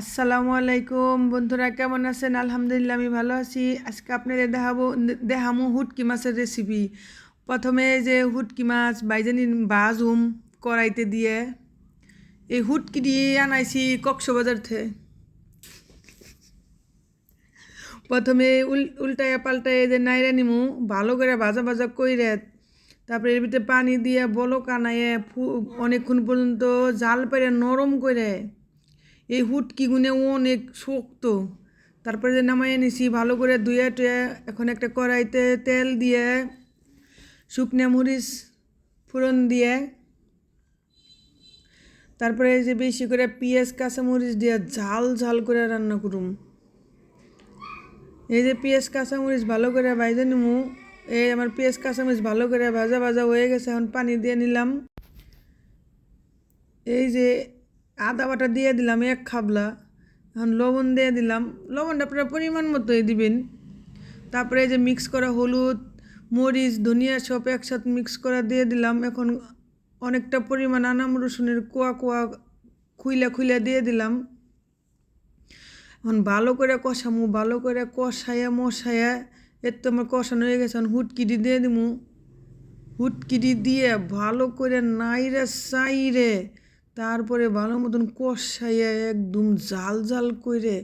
আসসালামু আলাইকুম। বন্ধুরা, কেমন আছেন? আলহামদুলিল্লাহ, আমি ভালো আছি। আজকে আপনাদের দেখাবো, দেখামো হুটকি মাছের রেসিপি প্রথমে যে হুটকি মাছ, বাইজানি বাজুম কড়াইতে দিয়ে, এই হুটকি দিয়ে আনাইছি কক্সবাজার থেকে প্রথমে উল উল্টায় পাল্টায় যে নাইরা নিমু, ভালো করে ভাজা ভাজা কইরে, তারপরে এর ভিতরে পানি দিয়ে বলক আনাইয়ে ফু- অনেকক্ষণ পর্যন্ত জাল পেরে নরম করে এই হুটকি গুনে অনেক শক্ত। তারপরে যে নামাই নিছি ভালো করে ধুয়ে টুয়ে এখন একটা কড়াইতে তেল দিয়ে, শুকনো মরিচ ফোড়ন দিয়ে, তারপরে এই যে বেশি করে পেঁয়াজ, কাঁচামরিচ দিয়ে ঝাল ঝাল করে রান্না করুম। এই যে পেঁয়াজ, কাঁচামরিচ ভালো করে ভাজে নিমু। এই আমার পেঁয়াজ, কাঁচামরিচ ভালো করে ভাজা ভাজা হয়ে গেছে, এখন পানি দিয়ে নিলাম। এই যে আদা বাটা দিয়ে দিলাম এক খাবলা। এখন লবণ দিয়ে দিলাম। লবণটা আপনারা পরিমাণ মতোই দিবেন। তারপরে যে মিক্স করা হলুদ, মরিচ, ধনিয়া সব একসাথে মিক্স করা দিয়ে দিলাম। এখন অনেকটা পরিমাণ আনাম রসুনের কুয়া কুয়া খুইলা খুইলা দিয়ে দিলাম। এখন ভালো করে কষামু, ভালো করে কষায়া মশায়া, এর তো আমার কষানো হয়ে গেছে। এখন হুটকিটি দিয়ে দিমু। হুটকিটি দিয়ে ভালো করে নাইরে সাইরে তারপরে ভালো মতন কষাইয়া একদম জাল জাল করে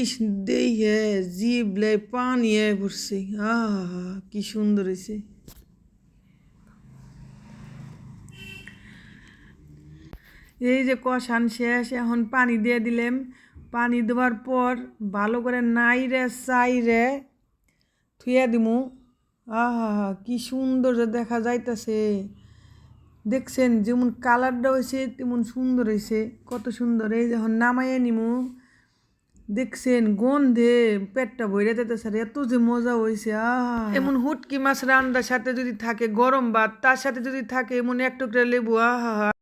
ইস দেই হে জিবলে পানি এ পড়ছে আহা, কি সুন্দর হয়েছে এই যে কষান শেষ, এখন পানি দিয়ে দিলাম। পানি দেওয়ার পর ভালো করে নাই রে নাইরে চাইরে থুয়ে দিমু। আহা, কি সুন্দর দেখা যাইতেছে। দেখছেন যেমন কালারটা হয়েছে, তেমন সুন্দর হয়েছে। কত সুন্দর। এই যখন নামাইয়ে নিমু, দেখছেন গন্ধে পেটটা ভরে যেতে স্যার এত যে মজা হয়েছে আহা। এমন হুটকি মাছ রান্নার সাথে যদি থাকে গরম ভাত, তার সাথে যদি থাকে এমন এক টুকরা লেবু, আহা।